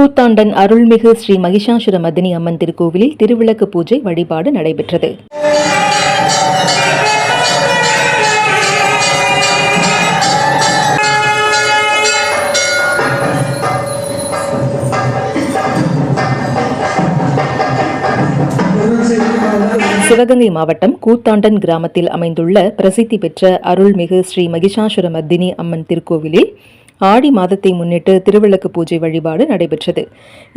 கூத்தாண்டன் அருள்மிகு ஸ்ரீ மகிஷாசுர மதினி அம்மன் திருக்கோவிலில் திருவிளக்கு பூஜை வழிபாடு நடைபெற்றது. சிவகங்கை மாவட்டம் கூத்தாண்டன் கிராமத்தில் அமைந்துள்ள பிரசித்தி பெற்ற அருள்மிகு ஸ்ரீ மகிஷாசுர மர்தினி அம்மன் திருக்கோவிலில் ஆடி மாதத்தை முன்னிட்டு திருவிளக்கு பூஜை வழிபாடு நடைபெற்றது.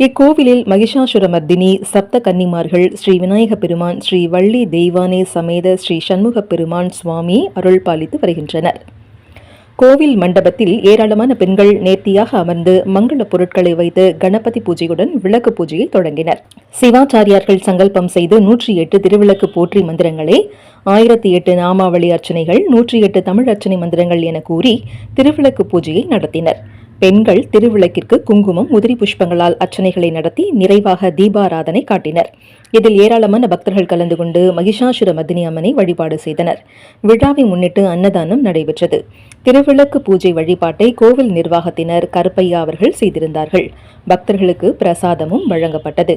இக்கோவிலில் மகிஷாசுரமர்தினி சப்த கன்னிமார்கள் ஸ்ரீ விநாயக பெருமான் ஸ்ரீ வள்ளி தெய்வானே சமேத ஸ்ரீ சண்முக பெருமான் சுவாமி அருள் பாலித்து வருகின்றனர். கோவில் மண்டபத்தில் ஏராளமான பெண்கள் நேர்த்தியாக அமர்ந்து மங்கள பொருட்களை வைத்து கணபதி பூஜையுடன் விளக்கு பூஜையை தொடங்கினர். சிவாச்சாரியார்கள் சங்கல்பம் செய்து நூற்றி எட்டு திருவிளக்கு போற்றி மந்திரங்களை ஆயிரத்தி எட்டு நாமாவளி அர்ச்சனைகள் நூற்றி எட்டு தமிழ் அர்ச்சனை மந்திரங்கள் என கூறி திருவிளக்கு பூஜையை நடத்தினர். பெண்கள் திருவிளக்கிற்கு குங்குமம் உதிரி புஷ்பங்களால் அர்ச்சனைகளை நடத்தி நிறைவாக தீபாராதனை காட்டினர். இதில் ஏராளமான பக்தர்கள் கலந்து கொண்டு மகிஷாசுர மதினி அம்மனை வழிபாடு செய்தனர். விழாவை முன்னிட்டு அன்னதானம் நடைபெற்றது. திருவிளக்கு பூஜை வழிபாட்டை கோவில் நிர்வாகத்தினர் கருப்பையா அவர்கள் செய்திருந்தார்கள். பக்தர்களுக்கு பிரசாதமும் வழங்கப்பட்டது.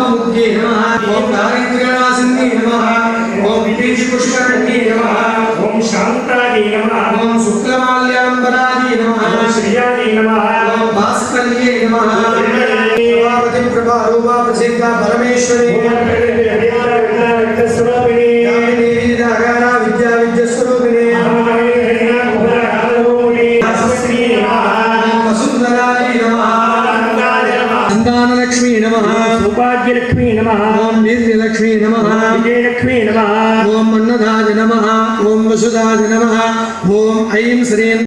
పద్మముఖే నమ. ఓం నాగేంద్రవాసిని నమ. ఓం విదేశీ పుష్కరణి నమ. ఓం శాంతాది నమ. ఓం శుక్లమాల్యాంబరాది నమ. శ్రీయాది నమ. ఓం భాస్కర్యే నమ. ప్రభావతి ప్రభా రూపా పరమేశ్వరి. లక్ష్మీ నమ. సౌభాగ్యలక్ష్మీ నమ. ఓం వీర్యలక్ష్మీ నమ. విజయలక్ష్మీ నమ. ఓం అన్నదాయ నమ. ఓం వసుదాయ నమ. ఓం ఐం శ్రీం